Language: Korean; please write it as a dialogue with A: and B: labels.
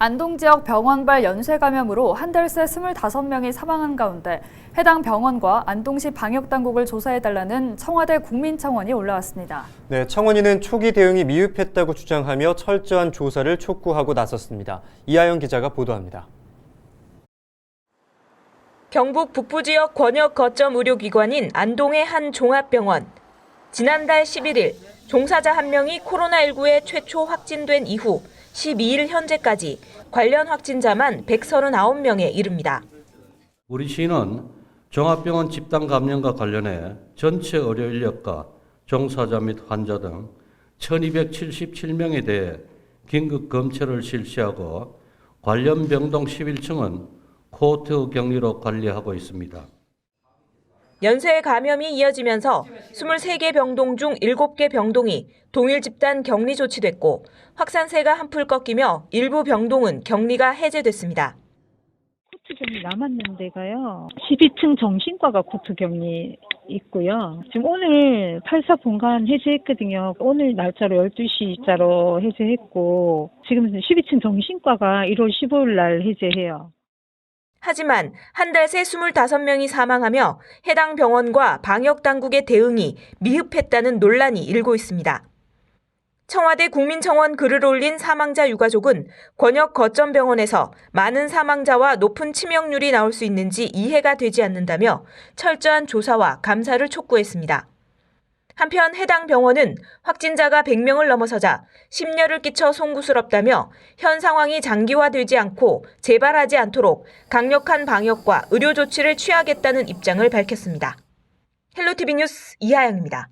A: 안동 지역 병원발 연쇄 감염으로 한 달 새 25명이 사망한 가운데 해당 병원과 안동시 방역당국을 조사해달라는 청와대 국민청원이 올라왔습니다.
B: 네, 청원인은 초기 대응이 미흡했다고 주장하며 철저한 조사를 촉구하고 나섰습니다. 이하영 기자가 보도합니다.
C: 경북 북부 지역 권역 거점 의료기관인 안동의 한 종합병원. 지난달 11일 종사자 한 명이 코로나19에 최초 확진된 이후 12일 현재까지 관련 확진자만 139명에 이릅니다.
D: 우리 시는 종합병원 집단 감염과 관련해 전체 의료 인력과 종사자 및 환자 등 1277명에 대해 긴급 검체를 실시하고 관련 병동 11층은 코호트 격리로 관리하고 있습니다.
C: 연쇄 감염이 이어지면서 23개 병동 중 7개 병동이 동일 집단 격리 조치됐고 확산세가 한풀 꺾이며 일부 병동은 격리가 해제됐습니다.
E: 코트 격리 남았는 데가요. 12층 정신과가 코트 격리 있고요. 지금 오늘 84 본관 해제했거든요. 오늘 날짜로 12시자로 해제했고 지금 12층 정신과가 1월 15일 날 해제해요.
C: 하지만 한 달 새 25명이 사망하며 해당 병원과 방역 당국의 대응이 미흡했다는 논란이 일고 있습니다. 청와대 국민청원 글을 올린 사망자 유가족은 권역 거점 병원에서 많은 사망자와 높은 치명률이 나올 수 있는지 이해가 되지 않는다며 철저한 조사와 감사를 촉구했습니다. 한편 해당 병원은 확진자가 100명을 넘어서자 심려를 끼쳐 송구스럽다며 현 상황이 장기화되지 않고 재발하지 않도록 강력한 방역과 의료 조치를 취하겠다는 입장을 밝혔습니다. 헬로티비 뉴스 이하영입니다.